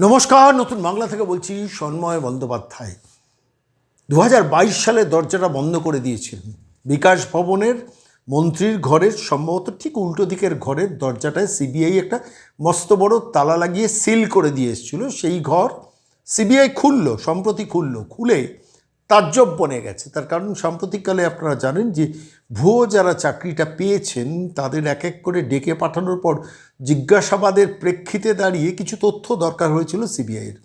নমস্কার, নতুন বাংলা থেকে বলছি সন্ময় বন্দ্যোপাধ্যায়। দু হাজার বাইশ সালে দরজাটা বন্ধ করে দিয়েছিলেন। বিকাশ ভবনের মন্ত্রীর ঘরের, সম্ভবত ঠিক উল্টো দিকের ঘরের দরজাটায় সিবিআই একটা মস্ত বড় তালা লাগিয়ে সিল করে দিয়ে এসেছিল। সেই ঘর সিবিআই খুললো, সম্প্রতি খুললো। খুলে তাজ্জব বনে গেছে। তার কারণ সাম্প্রতিককালে আপনারা জানেন যে ভুয়ো যারা চাকরিটা পেয়েছেন, তাদের এক এক করে ডেকে পাঠানোর পর জিজ্ঞাসাবাদের প্রেক্ষিতে দাঁড়িয়ে কিছু তথ্য দরকার হয়েছিল সিবিআইয়ের।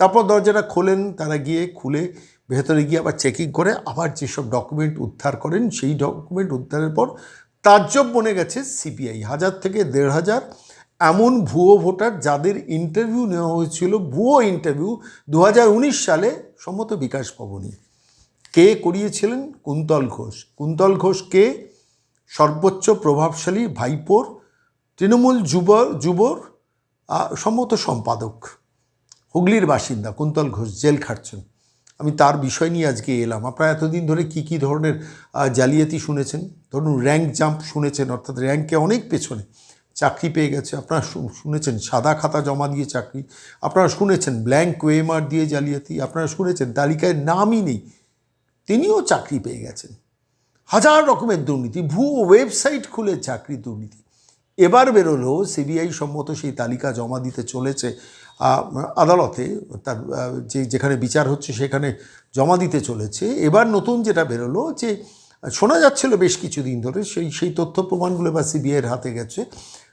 তারপর দরজাটা খোলেন, তারা গিয়ে খুলে ভেতরে গিয়ে আবার চেকিং করে, আবার যেসব ডকুমেন্ট উদ্ধার করেন, সেই ডকুমেন্ট উদ্ধারের পর তাজ্জব বনে গেছে সিবিআই। হাজার থেকে দেড় হাজার এমন ভুয়ো ভোটার যাদের ইন্টারভিউ নেওয়া হয়েছিল, ভুয়ো ইন্টারভিউ দু হাজার উনিশ সালে সম্মত বিকাশ ভবনী। কে করিয়েছিলেন? কুন্তল ঘোষ। কুন্তল ঘোষ কে? সর্বোচ্চ প্রভাবশালী ভাইপোর, তৃণমূল যুব, যুবর সম্মত সম্পাদক। হুগলির বাসিন্দা কুন্তল ঘোষ, জেল খাটছেন। আমি তার বিষয় নিয়ে আজকে এলাম। আপনারা এতদিন ধরে কি কি ধরনের জালিয়াতি শুনেছেন? ধরুন র্যাঙ্ক জাম্প শুনেছেন, অর্থাৎ র্যাঙ্কে অনেক পেছনে চাকরি পেয়ে গেছে। আপনারা শুনেছেন, সাদা খাতা জমা দিয়ে চাকরি। আপনারা শুনেছেন ব্ল্যাঙ্ক ওয়েমার দিয়ে জালিয়াতি। আপনারা শুনেছেন, তালিকায় নামই নেই। তিনিও চাকরি পেয়ে গেছেন। হাজার রকমের দুর্নীতি ভুয়ো ওয়েবসাইট খুলে চাকরি দুর্নীতি। এবার বেরোলো সিবিআই সম্মত সেই তালিকা জমা দিতে চলেছে। আদালতে তার যে, যেখানে বিচার হচ্ছে সেখানে জমা দিতে চলেছে। এবার নতুন যেটা বেরোলো যে, শোনা যাচ্ছিল বেশ কিছুদিন ধরে সেই সেই তথ্য প্রমাণগুলো বা সিবিআইয়ের হাতে গেছে।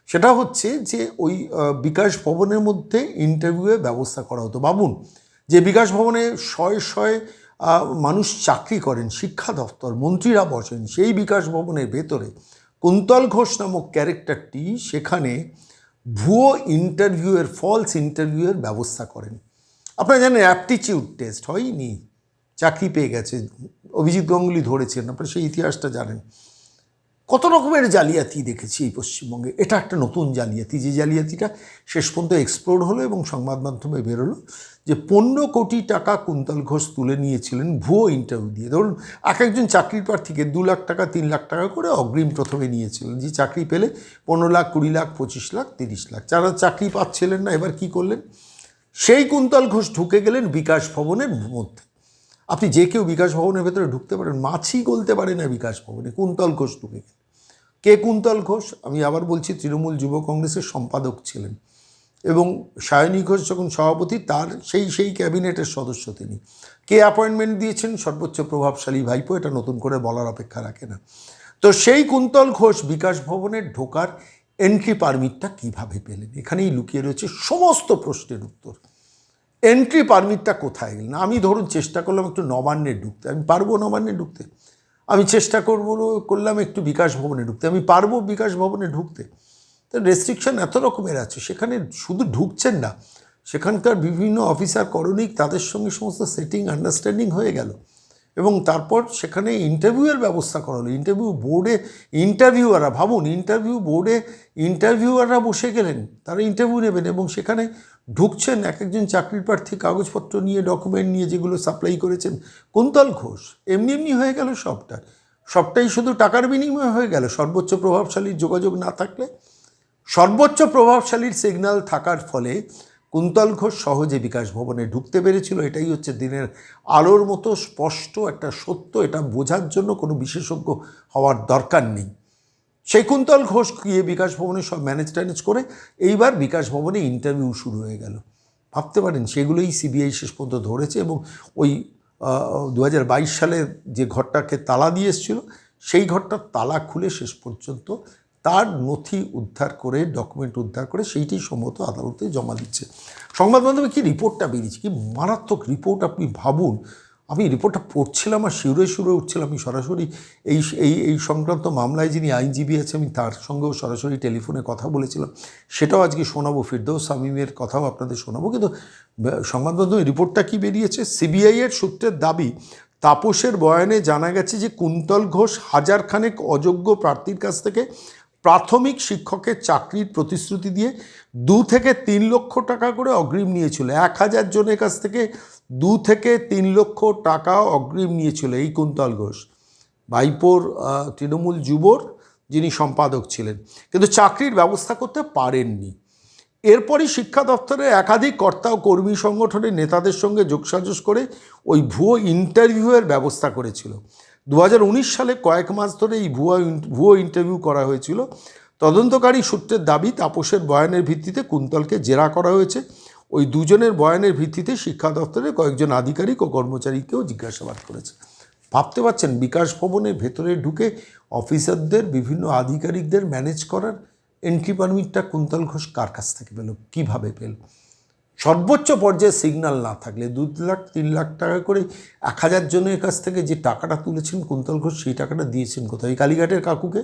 সেটা হচ্ছে যে, ওই বিকাশ ভবনের মধ্যে ইন্টারভিউয়ের ব্যবস্থা করা হতো। বাবুন যে বিকাশ ভবনে শয়ে শয়ে মানুষ চাকরি করেন, শিক্ষা দপ্তর মন্ত্রীরা বসেন, সেই বিকাশ ভবনের ভেতরে কুন্তল ঘোষ নামক ক্যারেক্টারটি সেখানে ভুয়ো ইন্টারভিউয়ের ফলস ইন্টারভিউয়ের ব্যবস্থা করেন। আপনারা জানেন অ্যাপটিচিউড টেস্ট হয়নি, চাকরি পেয়ে গেছে, অভিজিৎ গঙ্গুলি ধরেছেন, আপনারা সেই ইতিহাসটা জানেন। কত রকমের জালিয়াতি দেখেছি এই পশ্চিমবঙ্গে। এটা একটা নতুন জালিয়াতি। যে জালিয়াতিটা শেষ পর্যন্ত এক্সপ্লোর হলো এবং সংবাদ মাধ্যমে বেরোলো যে পনেরো কোটি টাকা কুন্তল ঘোষ তুলে নিয়েছিলেন ভুয়ো ইন্টারভিউ দিয়ে। ধরুন, এক একজন চাকরির প্রার্থীকে দু লাখ টাকা, তিন লাখ টাকা করে অগ্রিম প্রথমে নিয়েছিলেন। যে চাকরি পেলে পনেরো লাখ, কুড়ি লাখ, পঁচিশ লাখ, তিরিশ লাখ। যারা চাকরি পাচ্ছিলেন না, এবার কি করলেন? সেই কুন্তল ঘোষ ঢুকে গেলেন বিকাশ ভবনের মধ্যে। আপনি যে কেউ বিকাশ ভবনের ভেতরে ঢুকতে পারেন, মাছি গলতে পারে না বিকাশ ভবনে, কুন্তল ঘোষ ঢুকে গেলেন। কে কুন্তল ঘোষ? আমি আবার বলছি তৃণমূল যুব কংগ্রেসের সম্পাদক ছিলেন। এবং সায়নী ঘোষ যখন সভাপতি, তার সেই সেই ক্যাবিনেটের সদস্য তিনি। কে অ্যাপয়েন্টমেন্ট দিয়েছেন? সর্বোচ্চ প্রভাবশালী ভাইপো, এটা নতুন করে বলার অপেক্ষা রাখে না। তো সেই কুন্তল ঘোষ বিকাশ ভবনের ঢোকার এন্ট্রি পারমিটটা কীভাবে পেলেন? এখানেই লুকিয়ে রয়েছে সমস্ত প্রশ্নের উত্তর। এন্ট্রি পারমিটটা কোথায় গেলেন আমি ধরুন চেষ্টা করলাম একটু নবান্নে ঢুকতে। আমি পারব নবান্নে ঢুকতে? আমি চেষ্টা করব করলাম একটু বিকাশ ভবনে ঢুকতে। আমি পারব বিকাশ ভবনে ঢুকতে। তো রেস্ট্রিকশন এত রকমের আছে, সেখানে শুধু ঢুকছেন না, সেখানকার বিভিন্ন অফিসার করণিক তাদের সঙ্গে সমস্ত সেটিং আন্ডারস্ট্যান্ডিং হয়ে গেল। এবং তারপর সেখানে ইন্টারভিউয়ের ব্যবস্থা করা হলো। ইন্টারভিউ বোর্ডে ইন্টারভিউয়াররা ভাবুন ইন্টারভিউ বোর্ডে ইন্টারভিউয়াররা বসে গেলেন, তারা ইন্টারভিউ নেবেন এবং সেখানে ঢুকছেন এক একজন চাকরির প্রার্থী কাগজপত্র নিয়ে ডকুমেন্ট নিয়ে যেগুলো সাপ্লাই করেছেন। কুন্তল ঘোষ, এমনি এমনি হয়ে গেল সবটা। সবটাই শুধু টাকার বিনিময়ে হয়ে গেল। সর্বোচ্চ প্রভাবশালীর যোগাযোগ না থাকলে, সর্বোচ্চ প্রভাবশালীর সিগন্যাল থাকার ফলে কুন্তল ঘোষ সহজে বিকাশ ভবনে ঢুকতে পেরেছিল। এটাই হচ্ছে দিনের আলোর মতো স্পষ্ট একটা সত্য। এটা বোঝার জন্য কোনো বিশেষজ্ঞ হওয়ার দরকার নেই। সেই কুন্তল ঘোষ গিয়ে বিকাশ ভবনে সব ম্যানেজ ট্যানেজ করে এইবার বিকাশ ভবনে ইন্টারভিউ শুরু হয়ে গেল। ভাবতে পারেন, সেগুলোই সিবিআই শেষ পর্যন্ত ধরেছে এবং ওই দু সালের যে ঘরটাকে তালা দিয়ে এসেছিল, সেই ঘরটার তালা খুলে শেষ পর্যন্ত তার নথি উদ্ধার করে ডকুমেন্ট উদ্ধার করে সেইটাই সম্ভবত আদালতে জমা দিচ্ছে। সংবাদ মাধ্যমে কি রিপোর্টটা বেরিয়েছে? কি মারাত্মক রিপোর্ট আপনি ভাবুন আমি রিপোর্টটা পড়ছিলাম আর শিউরে শিউরে উঠছিলাম। আমি সরাসরি এই এই এই সংক্রান্ত মামলায় যিনি আইনজীবী আছে আমি তার সঙ্গেও সরাসরি টেলিফোনে কথা বলেছিলাম। সেটাও আজকে শোনাবো, ফিরদৌস সামিমের কথাও আপনাদের শোনাবো। কিন্তু সংবাদ মাধ্যমে রিপোর্টটা কি বেরিয়েছে? সিবিআইয়ের সূত্রের দাবি, তাপসের বয়ানে জানা গেছে যে কুন্তল ঘোষ হাজার খানেক অযোগ্য প্রার্থীর কাছ থেকে প্রাথমিক শিক্ষকের চাকরির প্রতিশ্রুতি দিয়ে দু থেকে তিন লক্ষ টাকা করে অগ্রিম নিয়েছিল। এক হাজার জনের কাছ থেকে দু থেকে তিন লক্ষ টাকা অগ্রিম নিয়েছিল এই কুন্তল ঘোষ। ভাইপোর তৃণমূল যুবর যিনি সম্পাদক ছিলেন। কিন্তু চাকরির ব্যবস্থা করতে পারেননি। এরপরই শিক্ষা দপ্তরের একাধিক কর্তা ও কর্মী সংগঠনের নেতাদের সঙ্গে যোগসাজস করে ওই ভুয়ো ইন্টারভিউয়ের ব্যবস্থা করেছিল। দু হাজার উনিশ সালে কয়েক মাস ধরে এই ভুয়া ভুয়ো ইন্টারভিউ করা হয়েছিল। তদন্তকারী সূত্রের দাবি, তাপসের বয়ানের ভিত্তিতে কুন্তলকে জেরা করা হয়েছে। ওই দুজনের বয়ানের ভিত্তিতে শিক্ষা দপ্তরের কয়েকজন আধিকারিক ও কর্মচারীকেও জিজ্ঞাসাবাদ করেছে। ভাবতে পারছেন, বিকাশ ভবনের ভেতরে ঢুকে অফিসারদের, বিভিন্ন আধিকারিকদের ম্যানেজ করার এন্ট্রি পারমিটটা কুন্তল ঘোষ কার কাছ থেকে পেল? কীভাবে পেল? সর্বোচ্চ পর্যায়ে সিগন্যাল না থাকলে দু লাখ, তিন লাখ টাকা করে এক হাজার জনের কাছ থেকে যে টাকাটা তুলেছেন কুন্তল ঘোষ, সেই টাকাটা দিয়েছেন কোথায়? এই কালীঘাটের কাকুকে।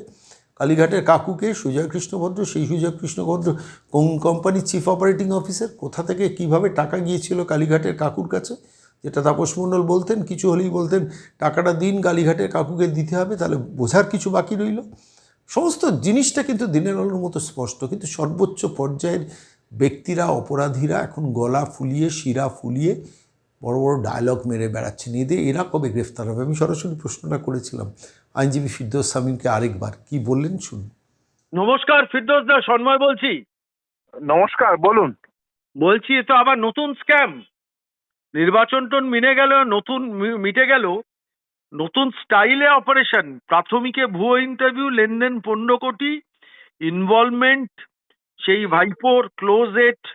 কালীঘাটের কাকুকে সুজয় কৃষ্ণ ভদ্র, সেই সুজয় কৃষ্ণ ভদ্র কোন কোম্পানির চিফ অপারেটিং অফিসার কোথা থেকে কীভাবে টাকা গিয়েছিল কালীঘাটের কাকুর কাছে? যেটা তাপস মণ্ডল বলতেন, কিছু হলেই বলতেন, টাকাটা দিন, কালীঘাটের কাকুকে দিতে হবে, তাহলে বোঝার কিছু বাকি রইল। সমস্ত জিনিসটা কিন্তু দিনের আলোর মতো স্পষ্ট, কিন্তু সর্বোচ্চ পর্যায়ের ব্যক্তিরা অপরাধীরা এখন গলা ফুলিয়ে শিরা ফুলিয়ে বড় বড় ডায়লগ মেরে বেড়াচ্ছেন। এদের এরা কবে গ্রেফতার হবে? আমি সরাসরি প্রশ্নটা করেছিলাম। আইনজীবী ফিরদৌস সামিমকে আরেকবার। কি বললেন? শুনুন। নমস্কার ফিরদৌস দা সন্ময় বলছি। নমস্কার বলুন। বলছি এ তো আবার নতুন স্ক্যাম নির্বাচন টন মিনে গেল নতুন মি- মিটে গেল। নতুন স্টাইলে অপারেশন প্রাথমিকে ভুয়ো ইন্টারভিউ লেনদেন পনেরো কোটি। ইনভলভমেন্ট সেই ভাইপোর ক্লোজেট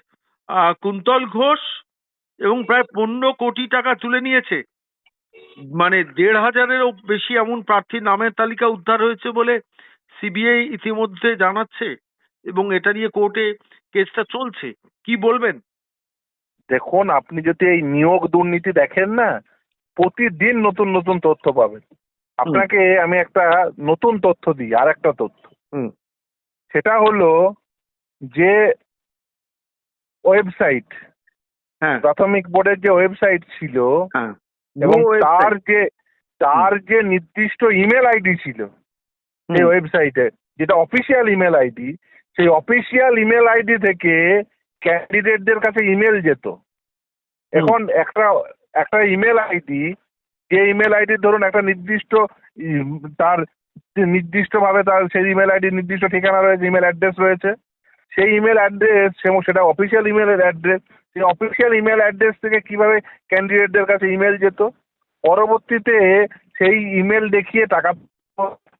কুন্তল ঘোষ এবং প্রায় পনেরো কোটি টাকা তুলে নিয়েছে। মানে দেড় হাজারেরও বেশি এমন প্রার্থীর নামের তালিকা উদ্ধার হয়েছে বলে সিবিআই ইতিমধ্যে জানাচ্ছে এবং এটা নিয়ে কোর্টে কেসটা চলছে। কি বলবেন? দেখুন আপনি যদি এই নিয়োগ দুর্নীতি দেখেন না প্রতিদিন নতুন নতুন তথ্য পাবেন। আপনাকে আমি একটা নতুন তথ্য দিই আর একটা তথ্য। হুম। সেটা হলো যে ওয়েবসাইট হ্যাঁ। প্রাথমিক বোর্ডের যে ওয়েবসাইট ছিল হ্যাঁ। এবং তার যে তার যে নির্দিষ্ট ইমেল আইডি ছিল সেই। ওয়েবসাইটে যেটা অফিসিয়াল ইমেল আইডি সেই অফিসিয়াল ইমেল আইডি থেকে ক্যান্ডিডেটদের কাছে ইমেল যেত। এখন একটা একটা ইমেল আইডি যে ইমেল আইডি ধরুন একটা নির্দিষ্ট তার নির্দিষ্টভাবে তার সেই ইমেল আইডি নির্দিষ্ট ঠিকানা রয়েছে ইমেল অ্যাড্রেস রয়েছে সেই ইমেল অ্যাড্রেস সেটা অফিসিয়াল ইমেলের অ্যাড্রেস সেই অফিসিয়াল ইমেল অ্যাড্রেস থেকে কীভাবে ক্যান্ডিডেটদের কাছে ইমেল যেত? পরবর্তীতে সেই ইমেল দেখিয়ে টাকা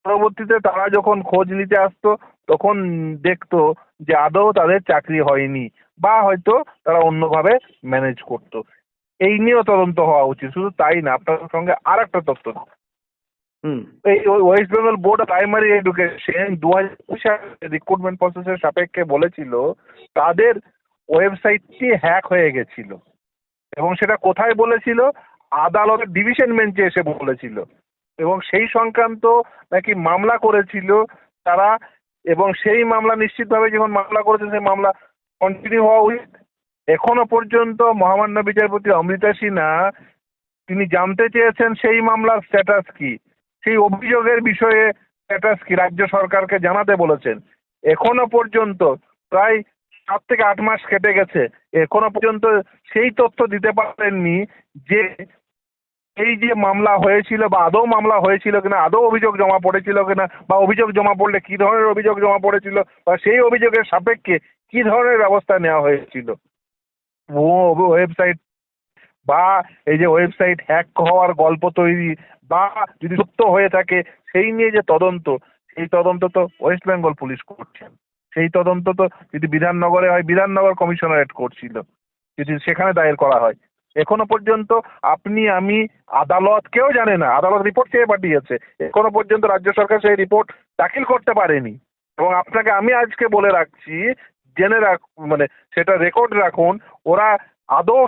পরবর্তীতে তারা যখন খোঁজ নিতে আসতো, তখন দেখতো যে আদৌ তাদের চাকরি হয়নি বা হয়তো তারা অন্যভাবে ম্যানেজ করতো। এই নিয়েও তদন্ত হওয়া উচিত। শুধু তাই না আপনার সঙ্গে আর একটা তথ্য West Bengal board primary education দু হাজার রিক্রুটমেন্ট প্রসেসের সাপেক্ষে বলেছিল তাদের ওয়েবসাইটটি হ্যাক হয়ে গেছিল এবং সেটা কোথায় বলেছিল? আদালতের ডিভিশন বেঞ্চে এসে বলেছিল এবং সেই সংক্রান্ত নাকি মামলা করেছিল তারা এবং সেই মামলা নিশ্চিতভাবে যখন মামলা করেছে সেই মামলা কন্টিনিউ হওয়া উচিত। এখনও পর্যন্ত মহামান্য বিচারপতি অমৃতা সিনহা তিনি জানতে চেয়েছেন সেই মামলার স্ট্যাটাস কি। সেই অভিযোগের বিষয়ে স্ট্যাটাস কি? রাজ্য সরকারকে জানাতে বলেছেন। এখনও পর্যন্ত প্রায় সাত থেকে আট মাস কেটে গেছে। এখনও পর্যন্ত সেই তথ্য দিতে পারেননি যে এই যে মামলা হয়েছিল বা আদৌ মামলা হয়েছিল কিনা, আদৌ অভিযোগ জমা পড়েছিল কিনা, বা অভিযোগ জমা পড়লে কি ধরনের অভিযোগ জমা পড়েছিল, বা সেই অভিযোগের সাপেক্ষে কি ধরনের ব্যবস্থা নেওয়া হয়েছিল। ওয়েবসাইট বা এই যে ওয়েবসাইট হ্যাক হওয়ার গল্প তৈরি বা যদি সত্য হয়ে থাকে, সেই নিয়ে যে তদন্ত, সেই তদন্ত তো ওয়েস্ট বেঙ্গল পুলিশ করছেন। সেই তদন্ত তো যদি বিধাননগরে হয়, বিধাননগর কমিশনারেট করছিল। যদি সেখানে দায়ের করা হয়। এখনও পর্যন্ত আপনি, আমি, আদালত কেউ জানে না। আদালত রিপোর্ট চেয়ে পাঠিয়েছে? এখনও পর্যন্ত রাজ্য সরকার সেই রিপোর্ট দাখিল করতে পারেনি। এবং আপনাকে আমি আজকে বলে রাখছি, জেনে রাখ মানে সেটা রেকর্ড রাখুন, ওরা আদৌ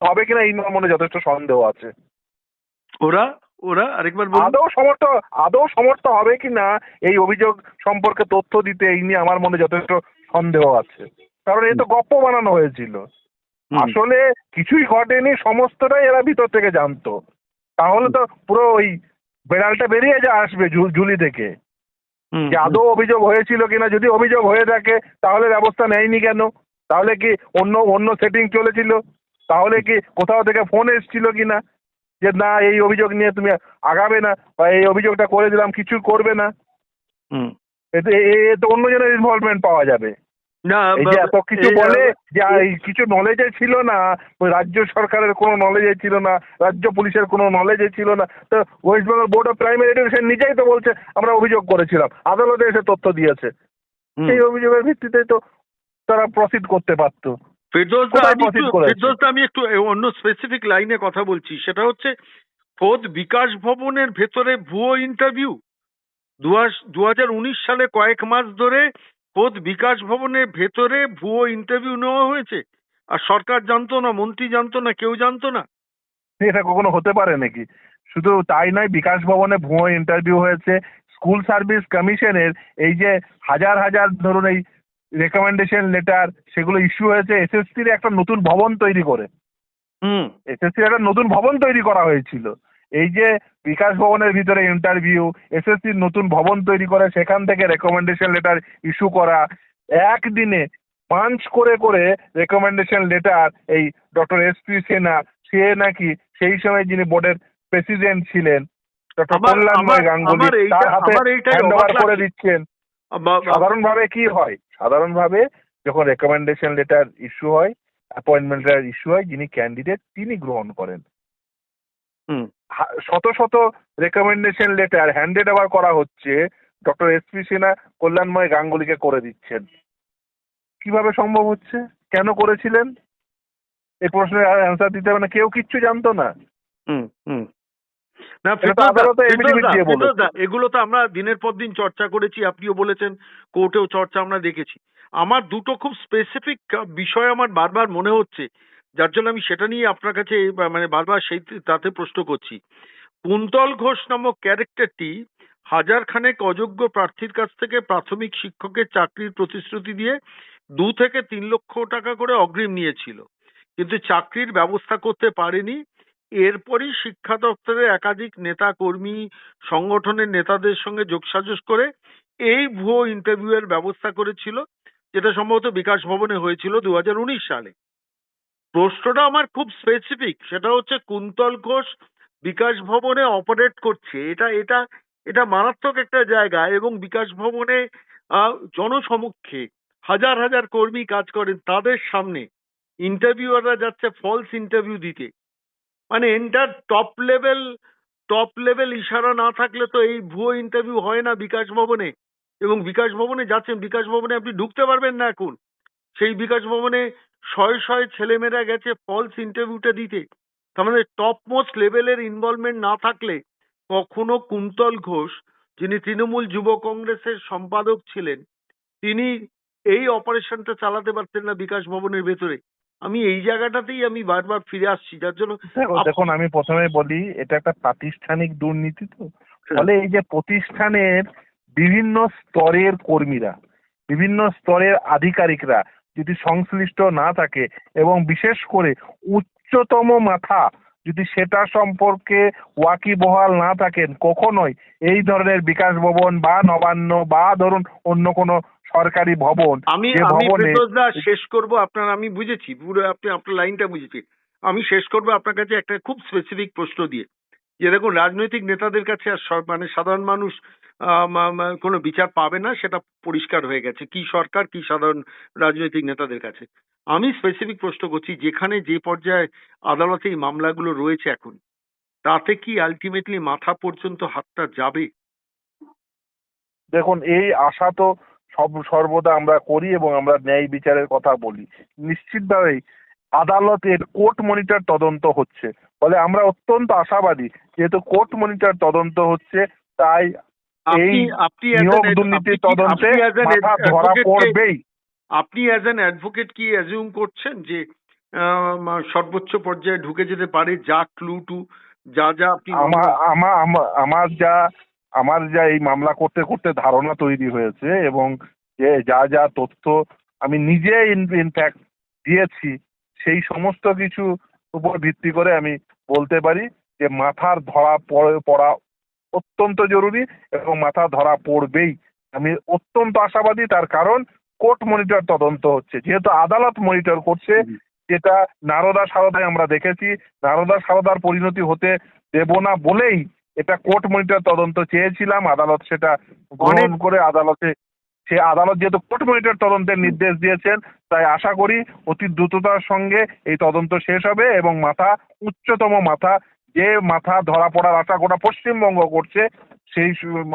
হবে কিনা এই নিয়ে মনে যথেষ্ট সন্দেহ আছে। ওরা? ওরা? আরেকবার বলুন। আদৌ সমর্থ আদৌ সমর্থ হবে কিনা এই অভিযোগ সম্পর্কে তথ্য দিতে এই নিয়ে আমার মনে যথেষ্ট সন্দেহ আছে। কারণ এ তো গপ্প বানানো হয়েছিল। আসলে কিছুই ঘটেনি সমস্তটাই এরা ভিতর থেকে জানতো। তাহলে তো পুরো ওই বেড়ালটা বেরিয়ে যা আসবে ঝুলি থেকে। যে আদৌ অভিযোগ হয়েছিল কিনা যদি অভিযোগ হয়ে থাকে তাহলে ব্যবস্থা নেয়নি কেন? তাহলে কি অন্য অন্য সেটিং চলেছিল? তাহলে কি কোথাও থেকে ফোন এসেছিল কিনা যে না এই অভিযোগ নিয়ে তুমি আগাবে না বা এই অভিযোগটা করে দিলাম কিছু করবে না। হুম, এতে এ- তো অন্যজনের ইনভলভমেন্ট পাওয়া যাবে। না যে এত কিছু বলে যে কিছু নলেজে ছিল না ওই রাজ্য সরকারের কোনো নলেজে ছিল না রাজ্য পুলিশের কোনো নলেজে ছিল না। তো West Bengal board of primary education নিজেই তো বলছে আমরা অভিযোগ করেছিলাম আদালতে এসে তথ্য দিয়েছে। সেই অভিযোগের ভিত্তিতেই তো তারা প্রসিড করতে পারতো। একটু আমি একটু অন্য স্পেসিফিক লাইনে কথা বলছি। সেটা হচ্ছে খোদ বিকাশ ভবনের ভেতরে ভুয়ো ইন্টারভিউ দু হাজার উনিশ সালে কয়েক মাস ধরে খোদ বিকাশ ভবনের ভেতরে ভুয়ো ইন্টারভিউ নেওয়া হয়েছে। আর সরকার জানতো না মন্ত্রী জানতো না কেউ জানতো না। এটা কখনো হতে পারে নাকি? শুধু তাই নয় বিকাশ ভবনে ভুয়ো ইন্টারভিউ হয়েছে। স্কুল সার্ভিস কমিশনের এই যে হাজার হাজার ধরুন এই রেকমেন্ডেশন লেটার সেগুলো ইস্যু হয়েছে এসএসসির একটা নতুন ভবন তৈরি করে। হুম। এসএসসির একটা নতুন ভবন তৈরি করা হয়েছিল। এই যে বিকাশ ভবনের ভিতরে ইন্টারভিউ এসএসসির নতুন ভবন তৈরি করে সেখান থেকে রেকমেন্ডেশন লেটার ইস্যু করা একদিনে পাঞ্চ করে করে রেকমেন্ডেশন লেটার এই ডক্টর এস পি সেনা সে নাকি সেই সময় যিনি বোর্ডের প্রেসিডেন্ট ছিলেন ডক্টর কল্যাণময় গাঙ্গুলি তার হাতে হ্যান্ড করে দিচ্ছেন। সাধারণভাবে কি হয়? সাধারণভাবে যখন রেকমেন্ডেশন লেটার ইস্যু হয় অ্যাপয়েন্টমেন্ট লেটার ইস্যু হয় যিনি ক্যান্ডিডেট তিনি গ্রহণ করেন। শত শত রেকমেন্ডেশন লেটার হ্যান্ডেড ওভার করা হচ্ছে doctor S P Sinha Kalyanmoy গাঙ্গুলিকে করে দিচ্ছেন। কীভাবে সম্ভব হচ্ছে? কেন করেছিলেন? এই প্রশ্নের অ্যান্সার দিতে হবে না। কেউ কিচ্ছু জানতো না। এগুলো তো আমরা দিনের পর দিন চর্চা করেছি আপনিও বলেছেন কোর্টেও চর্চা আমরা দেখেছি। আমার দুটো খুব স্পেসিফিক বিষয় আমার বারবার মনে হচ্ছে যার জন্য আমি সেটা নিয়ে আপনার কাছে মানে বারবার সেই তাতে প্রশ্ন করছি। কুন্তল ঘোষ নামক ক্যারেক্টারটি হাজার খানেক অযোগ্য প্রার্থীর কাছ থেকে প্রাথমিক শিক্ষকের চাকরির প্রতিশ্রুতি দিয়ে দু থেকে তিন লক্ষ টাকা করে অগ্রিম নিয়েছিল। কিন্তু চাকরির ব্যবস্থা করতে পারেনি এরপরই শিক্ষা দপ্তরের একাধিক নেতা কর্মী সংগঠনের নেতাদের সঙ্গে যোগসাজশ করে এই ভুয়ো ইন্টারভিউ এর ব্যবস্থা করেছিল, যেটা সম্ভবত বিকাশ ভবনে হয়েছিল দু হাজার উনিশ সালে। প্রশ্নটা আমার খুব স্পেসিফিক সেটা হচ্ছে কুন্তল ঘোষ বিকাশ ভবনে অপারেট করছে। এটা এটা এটা মারাত্মক একটা জায়গা এবং বিকাশ ভবনে জনসমক্ষে হাজার হাজার কর্মী কাজ করেন তাদের সামনে। ইন্টারভিউয়াররা যাচ্ছে ফলস ইন্টারভিউ দিতে। মানে enter top level top level ইশারা না থাকলে তো এই ভুয়ো ইন্টারভিউ হয় না বিকাশ ভবনে। এবং বিকাশ ভবনে যাচ্ছেন, বিকাশ ভবনে আপনি ঢুকতে পারবেন না এখন। সেই বিকাশ ভবনে শয়ে শয়ে ছেলেমেয়েরা গেছে ফলস ইন্টারভিউটা দিতে। তার মানে টপ মোস্ট লেভেলের ইনভলভমেন্ট না থাকলে কখনো কুন্তল ঘোষ, যিনি তৃণমূল যুব কংগ্রেসের সম্পাদক ছিলেন, তিনি এই অপারেশনটা চালাতে পারতেন না বিকাশ ভবনের ভেতরে। আমি এই জায়গাটাতেই আমি বারবার ফিরে আসছি যার জন্য দেখুন আমি প্রথমে বলি এটা একটা প্রাতিষ্ঠানিক দুর্নীতি তো। ফলে এই যে প্রতিষ্ঠানের বিভিন্ন স্তরের কর্মীরা বিভিন্ন স্তরের আধিকারিকরা যদি সংশ্লিষ্ট না থাকে এবং বিশেষ করে উচ্চতম মাথা যদি সেটা সম্পর্কে ওয়াকিবহাল না থাকেন কখনোই এই ধরনের বিকাশ ভবন বা নবান্ন বা ধরুন অন্য কোনো সরকারি ভবন আমি আমি ফেরদৌসদা শেষ করব আপনার আমি বুঝেছি পুরো আপনি আপনার লাইনটা বুঝেছি আমি শেষ করব আপনার কাছে একটা খুব স্পেসিফিক প্রশ্ন দিয়ে। যে দেখুন রাজনৈতিক নেতাদের কাছে আর মানে সাধারণ মানুষ কোনো বিচার পাবে না সেটা পরিষ্কার হয়ে গেছে। কি সরকার কি সাধারণ রাজনৈতিক নেতাদের কাছে। আমি স্পেসিফিক প্রশ্ন করছি যেখানে যে পর্যায়ে আদালতে এই মামলাগুলো রয়েছে এখন তাতে কি আলটিমেটলি মাথা পর্যন্ত হাতটা যাবে? দেখুন এই আশা তো সব সর্বদা আমরা করি এবং আমরা ন্যায় বিচারের কথা বলি। নিশ্চিতভাবেই আদালতের কোর্ট মনিটর তদন্ত হচ্ছে। ফলে আমরা অত্যন্ত আশাবাদী যেহেতু কোর্ট মনিটর তদন্ত হচ্ছে তাই আপনি এই আপনি নিয়োগ দুর্নীতি তদন্তে মাথা ধরা পড়বেই। আপনি অ্যাজ অ্যান অ্যাডভোকেট কি অ্যাজিউম করছেন যে সর্বোচ্চ পর্যায়ে ঢুকে যেতে পারে যা ক্লু টু যা যা আপনি আমার আমার- আমার যা আমার যা এই মামলা করতে করতে ধারণা তৈরি হয়েছে এবং যে যা যা তথ্য আমি নিজে ইনফ্যাক্ট দিয়েছি সেই সমস্ত কিছু উপর ভিত্তি করে আমি বলতে পারি যে মাথার ধরা পড়ে- পড়া অত্যন্ত জরুরি এবং মাথা ধরা পড়বেই। আমি অত্যন্ত আশাবাদী তার কারণ কোর্ট মনিটর তদন্ত হচ্ছে। যেহেতু আদালত মনিটর করছে যেটা নারদা সারদায় আমরা দেখেছি। নারদা সারদার পরিণতি হতে দেব না বলেই এটা কোর্ট মনিটর তদন্ত চেয়েছিলাম আদালত সেটা গ্রহণ করে আদালতে সে আদালত যেহেতু কোর্ট মনিটর তদন্তের নির্দেশ দিয়েছেন তাই আশা করি অতি দ্রুততার সঙ্গে এই তদন্ত শেষ হবে এবং মাথা উচ্চতম মাথা যে মাথা ধরা পড়ার আশা গোটা পশ্চিমবঙ্গ করছে সেই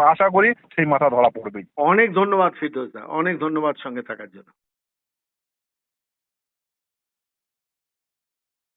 আশা করি সেই মাথা ধরা পড়বেই। অনেক ধন্যবাদ ফিরদোস দা অনেক ধন্যবাদ সঙ্গে থাকার জন্য।